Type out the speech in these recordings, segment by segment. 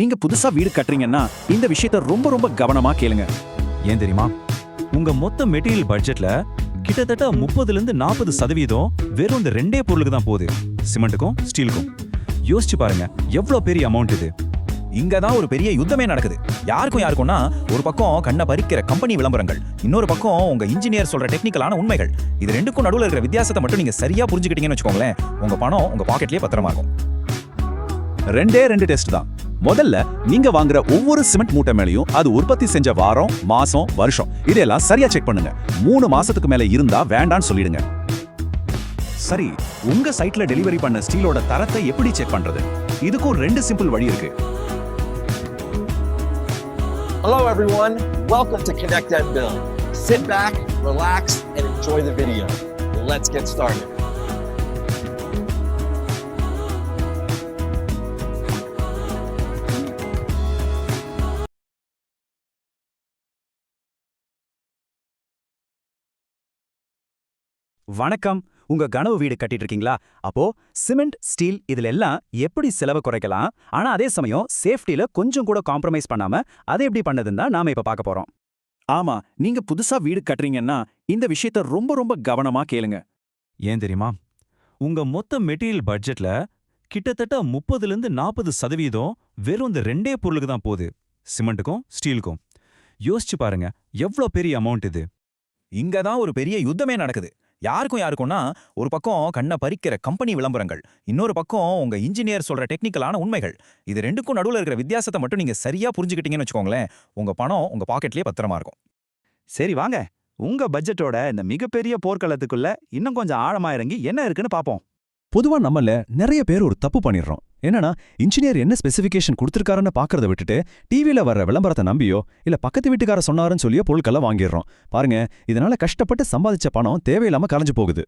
நீங்க புதுசா வீடு கட்டுறீங்கன்னா இந்த விஷயத்த ரொம்ப ரொம்ப கவனமா கேளுங்க. ஏன் தெரியுமா? உங்க மொத்த மெட்டீரியல் பட்ஜெட்ல கிட்டத்தட்ட முப்பதுல இருந்து நாற்பது சதவீதம் வெறும் இந்த ரெண்டே பொருளுக்கு தான் போகுது. சிமெண்ட்டுக்கும் ஸ்டீலுக்கும். யோசிச்சு பாருங்க எவ்வளவு பெரிய அமௌண்ட் இது? இங்க தான் ஒரு பெரிய யுத்தமே நடக்குது. யாருக்கும் யாருக்கும்னா ஒரு பக்கம் கண்ணை பறிக்கிற கம்பெனி விளம்பரங்கள் இன்னொரு பக்கம் உங்க இன்ஜினியர் சொல்ற டெக்னிக்கலான உண்மைகள். இது ரெண்டுக்கும் நடுவில் இருக்கிற வித்தியாசத்தை மட்டும் நீங்க சரியா புரிஞ்சுக்கிட்டீங்கன்னு வச்சுக்கோங்களேன் உங்க பணம் உங்க பாக்கெட்லயே பத்திரமா இருக்கும். ரெண்டே ரெண்டு டெஸ்ட் தான். முதல்ல நீங்க வாங்குற ஒவ்வொரு சிமெண்ட் மூட்டை மேலயும் அது உற்பத்தி செஞ்ச வாரம் மாசம் வருஷம் இதெல்லாம் சரியா செக் பண்ணுங்க மூணு மாசத்துக்கு மேல இருந்தா வேண்டான்னு சொல்லிடுங்க சரி உங்க சைட்ல டெலிவரி பண்ண ஸ்டீலோட தரத்தை எப்படி செக் பண்றது இதுக்கும் ரெண்டு சிம்பிள் வழி இருக்கு Hello, everyone. Welcome to Connect and Build. Sit back, relax, and enjoy the video. Let's get started. வணக்கம். உங்க கனவு வீடு கட்டிட்டு இருக்கீங்களா அப்போ சிமெண்ட் ஸ்டீல் இதுல எல்லாம் எப்படி செலவு குறைக்கலாம்? ஆனா அதே சமயம் சேஃப்டில கொஞ்சம் கூட காம்ப்ரமைஸ் பண்ணாம அதை எப்படி பண்ணதுன்னு தான் நாம இப்ப பார்க்க போறோம். ஆமா நீங்க புதுசா வீடு கட்டுறீங்கன்னா இந்த விஷயத்த ரொம்ப ரொம்ப கவனமா கேளுங்க. ஏன் தெரியுமா? உங்க மொத்த மெட்டீரியல் பட்ஜெட்ல கிட்டத்தட்ட முப்பதுல இருந்து நாற்பது சதவீதம் வெறும் இந்த ரெண்டே பொருளுக்கு தான் போகுது. சிமெண்ட்டுக்கும் ஸ்டீலுக்கும். யோசிச்சு பாருங்க எவ்வளவு பெரிய அமௌண்ட் இது? இங்க தான் ஒரு பெரிய யுத்தமே நடக்குது. யாருக்கும் யாருக்கும்னா ஒரு பக்கம் கண்ணை பறிக்கிற கம்பெனி விளம்பரங்கள் இன்னொரு பக்கம் உங்க இன்ஜினியர் சொல்ற டெக்னிக்கலான உண்மைகள். இது ரெண்டுக்கும் நடுவுல இருக்கிற வித்தியாசத்தை மட்டும் நீங்க சரியா புரிஞ்சுக்கிட்டீங்கன்னு வச்சுக்கோங்களேன் உங்க பணம் உங்க பாக்கெட்லயே பத்திரமா இருக்கும். சரி வாங்க. உங்க பட்ஜெட்டோட இந்த மிகப்பெரிய போர்க்களத்துக்குள்ள இன்னும் கொஞ்சம் ஆழமா இறங்கி என்ன இருக்குன்னு பாப்போம். பொதுவா நம்மள நிறைய பேர் ஒரு தப்பு பண்ணிடுறோம். என்னன்னா இன்ஜினியர் என்ன ஸ்பெசிஃபிகேஷன் கொடுத்துருக்காருன்னு பார்க்கறத விட்டுட்டு டிவில வர்ற விளம்பரத்தை நம்பியோ இல்ல பக்கத்து வீட்டுக்கார சொன்னாருன்னு சொல்லியோ பொருட்களை வாங்கிடுறோம். பாருங்க இதனால கஷ்டப்பட்டு சம்பாதிச்ச பணம் தேவையில்லாம கலைஞ்சு போகுது.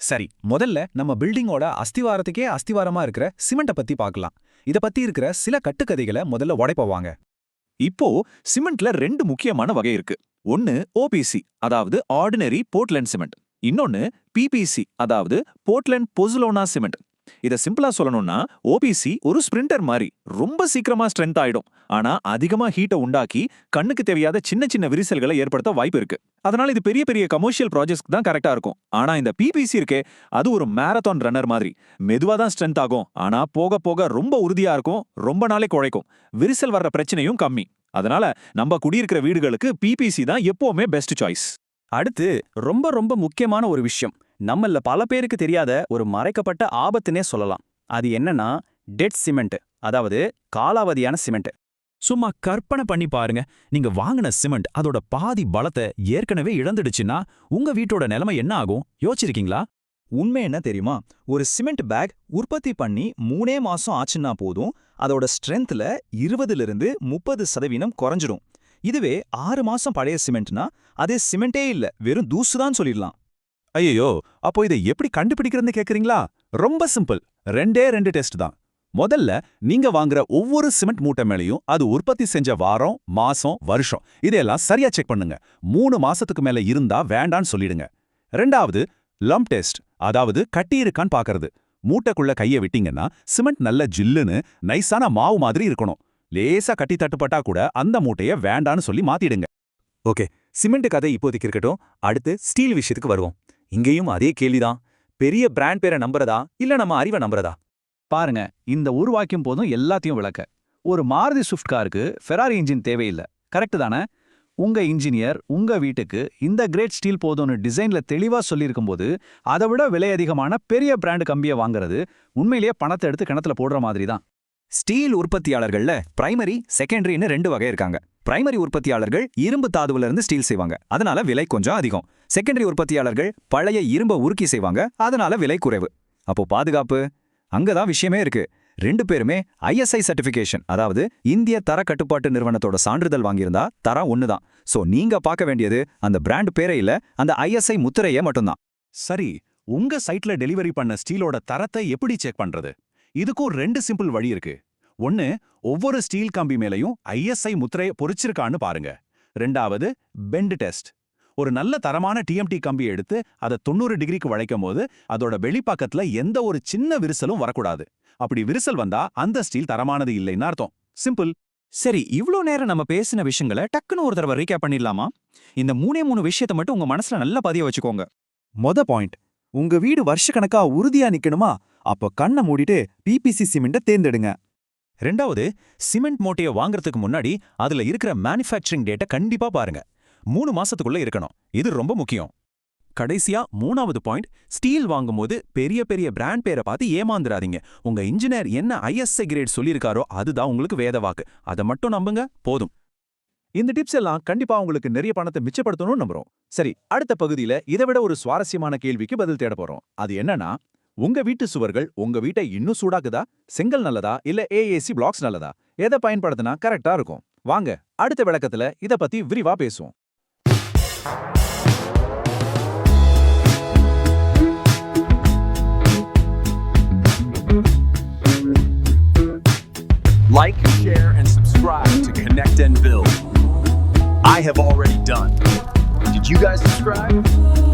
சரி முதல்ல நம்ம பில்டிங்கோட அஸ்திவாரத்துக்கே அஸ்திவாரமா இருக்கிற சிமெண்ட்டை பத்தி பார்க்கலாம். இத பத்தி இருக்கிற சில கட்டுக்கதைகளை முதல்ல உடைப்பவாங்க இப்போ சிமெண்ட்ல ரெண்டு முக்கியமான வகை இருக்கு. ஒன்னு ஓபிசி அதாவது ஆர்டினரி போர்ட்லேண்ட் சிமெண்ட் இன்னொன்னு பிபிசி அதாவது போர்ட்லேண்ட் பொசுலோனா சிமெண்ட் இத சிம்பிளா சொல்லணும்னா ஓபிசி ஒரு ஸ்பிரிண்டர் மாதிரி ரொம்ப சீக்கிரமா ஸ்ட்ரென்த் ஆயிடும். ஆனா அதிகமா ஹீட்டை உண்டாக்கி கண்ணுக்கு தெரியாத சின்ன சின்ன விரிசல்களை ஏற்படுத்த வாய்ப்பு இருக்கு. அதனால இது பெரிய பெரிய கமர்ஷியல் ப்ராஜெக்ட் தான் கரெக்டா இருக்கும். ஆனா இந்த பிபிசி இருக்கே அது ஒரு மேரத்தான் ரன்னர் மாதிரி. மெதுவா தான் ஸ்ட்ரென்த் ஆகும். ஆனா போக போக ரொம்ப உறுதியா இருக்கும் ரொம்ப நாளே குழைக்கும். விரிசல் வர்ற பிரச்சனையும் கம்மி. அதனால நம்ம குடியிருக்கிற வீடுகளுக்கு பிபிசி தான் எப்பவுமே பெஸ்ட் சாய்ஸ் அடுத்து ரொம்ப ரொம்ப முக்கியமான ஒரு விஷயம். நம்மள பல பேருக்கு தெரியாத ஒரு மறைக்கப்பட்ட ஆபத்துனே சொல்லலாம். அது என்னன்னா டெட் சிமெண்ட் அதாவது காலாவதியான சிமெண்ட் சும்மா கற்பனை பண்ணி பாருங்க. நீங்க வாங்கின சிமெண்ட் அதோட பாதி பலத்தை ஏற்கனவே இழந்துடுச்சுன்னா உங்க வீட்டோட நிலைமை என்ன ஆகும்? யோசிச்சிருக்கீங்களா? உண்மை என்ன தெரியுமா? ஒரு சிமெண்ட் பேக் உற்பத்தி பண்ணி மூணே மாசம் ஆச்சுன்னா போதும் அதோட ஸ்ட்ரென்த்ல இருபதுல இருந்து முப்பது சதவீதம் குறைஞ்சிரும். இதுவே ஆறு மாசம் பழைய சிமெண்ட்னா அதே சிமெண்டே இல்ல. வெறும் தூசு தான் சொல்லிடலாம். ஐயோ அப்போ இதை எப்படி கண்டுபிடிக்கிறதுன்னு கேக்குறீங்களா? ரொம்ப சிம்பிள். ரெண்டே ரெண்டு டெஸ்ட் தான். முதல்ல நீங்க வாங்குற ஒவ்வொரு சிமெண்ட் மூட்டை மேலயும் அது உற்பத்தி செஞ்ச வாரம் மாசம் வருஷம் இதெல்லாம் சரியா செக் பண்ணுங்க. மூணு மாசத்துக்கு மேல இருந்தா வேண்டான்னு சொல்லிடுங்க. ரெண்டாவது லம் டெஸ்ட் அதாவது கட்டி இருக்கான்னு பாக்குறது. மூட்டைக்குள்ள கைய விட்டீங்கன்னா சிமெண்ட் நல்ல ஜில்லுன்னு நைஸான மாவு மாதிரி இருக்கணும். லேசா கட்டி தட்டுப்பட்டா கூட அந்த மூட்டைய வேண்டான்னு சொல்லி மாத்திடுங்க. ஓகே சிமெண்ட் கதை இப்போதைக்கு இருக்கட்டும். அடுத்து ஸ்டீல் விஷயத்துக்கு வருவோம். இங்கேயும் அதே கேள்விதான். பெரிய பிராண்ட் பேரை நம்புறதா? இல்ல நம்ம அறிவை நம்புறதா? பாருங்க இந்த ஒரு வாக்கியம் போதும் எல்லாத்தையும் விளக்க. ஒரு மாருதி ஸ்விஃப்ட் காருக்கு ஃபெராரி இன்ஜின் தேவையில்லை. கரெக்ட் தானே? உங்க இன்ஜினியர் உங்க வீட்டுக்கு இந்த கிரேட் ஸ்டீல் போதும்னு டிசைன்ல தெளிவா சொல்லியிருக்கும்போது அதை விட விலை அதிகமான பெரிய பிராண்ட் கம்பியை வாங்குறது உண்மையிலேயே பணத்தை எடுத்து கிணத்துல போடுற மாதிரி தான் ஸ்டீல் உற்பத்தியாளர்கள்ல பிரைமரி செகண்டரின்னு ரெண்டு வகை இருக்காங்க. பிரைமரி உற்பத்தியாளர்கள் இரும்பு தாதுவுல இருந்து ஸ்டீல் செய்வாங்க. அதனால விலை கொஞ்சம் அதிகம். செகண்டரி உற்பத்தியாளர்கள் பழைய இரும்ப உருக்கி செய்வாங்க அதனால விலை குறைவு. அப்போ பாதுகாப்பு? அங்கதான் விஷயமே இருக்கு. ரெண்டு பேருமே ஐஎஸ்ஐ சர்டிபிகேஷன் அதாவது இந்திய தர கட்டுப்பாட்டு நிறுவனத்தோட சான்றிதழ் வாங்கியிருந்தா தரம் ஒண்ணுதான் சோ நீங்க பார்க்க வேண்டியது அந்த பிராண்ட் பேரே இல்ல அந்த ஐஎஸ்ஐ முத்திரையே மட்டும்தான். சரி உங்க சைட்ல டெலிவரி பண்ண ஸ்டீலோட தரத்தை எப்படி செக் பண்றது? இதுக்கும் ரெண்டு சிம்பிள் வழி இருக்கு. ஒன்னு ஒவ்வொரு ஸ்டீல் கம்பி மேலயும் ஐஎஸ்ஐ முத்திரையை பொறிச்சிருக்கான்னு பாருங்க. ரெண்டாவது பெண்ட் டெஸ்ட். ஒரு நல்ல தரமான டிஎம்டி கம்பி எடுத்து அதை தொண்ணூறு டிகிரிக்கு வளைக்கும் போது அதோட வெளிப்பக்கத்துல எந்த ஒரு சின்ன விரிசலும் வரக்கூடாது. அப்படி விரிசல் வந்தா அந்த ஸ்டீல் தரமானது இல்லைன்னு அர்த்தம். சிம்பிள். சரி இவ்ளோ நேரம் நம்ம பேசின விஷயங்களை டக்குன்னு ஒரு தடவை ரீகேப் பண்ணிடலாமா? இந்த மூணே மூணு விஷயத்தை மட்டும் உங்க மனசுல நல்லா பதிய வச்சுக்கோங்க. மொத பாயிண்ட். உங்க வீடு வருஷக்கணக்கா உறுதியா நிக்கணுமா? அப்ப கண்ணை மூடிட்டு பிபிசி சிமெண்ட்டை தேர்ந்தெடுங்க. ரெண்டாவது சிமெண்ட் மூட்டையை வாங்குறதுக்கு முன்னாடி அதுல இருக்கிற மேனுஃபேக்சரிங் டேட்டை கண்டிப்பா பாருங்க. மூணு மாசத்துக்குள்ள இருக்கணும். இது ரொம்ப முக்கியம். கடைசியா மூணாவது பாயிண்ட் ஸ்டீல் வாங்கும்போது பெரிய பெரிய பிராண்ட் பேரை பார்த்து ஏமாந்துடாதீங்க உங்க இன்ஜினியர் என்ன ஐஎஸ்ஐ கிரேட் சொல்லியிருக்காரோ அதுதான் உங்களுக்கு வேத வாக்கு. அதை மட்டும் நம்புங்க போதும். இந்த டிப்ஸ் எல்லாம் கண்டிப்பா உங்களுக்கு நிறைய பணத்தை மிச்சப்படுத்தணும்னு நம்புறோம். சரி அடுத்த பகுதியில இதை விட ஒரு சுவாரஸ்யமான கேள்விக்கு பதில் தேட போறோம். அது என்னன்னா உங்க வீட்டு சுவர்கள் உங்க வீட்டை இன்னும் சூடாக்குதா? செங்கல் நல்லதா? இல்ல ஏஏசி பிளாக்ஸ் நல்லதா? எதை பயன்படுத்தினா கரெக்டா இருக்கும்? வாங்க அடுத்த விளக்கத்துல இத பத்தி விரிவா பேசுவோம். Like, share, and subscribe to Connect and Build. I have already done. Did you guys subscribe?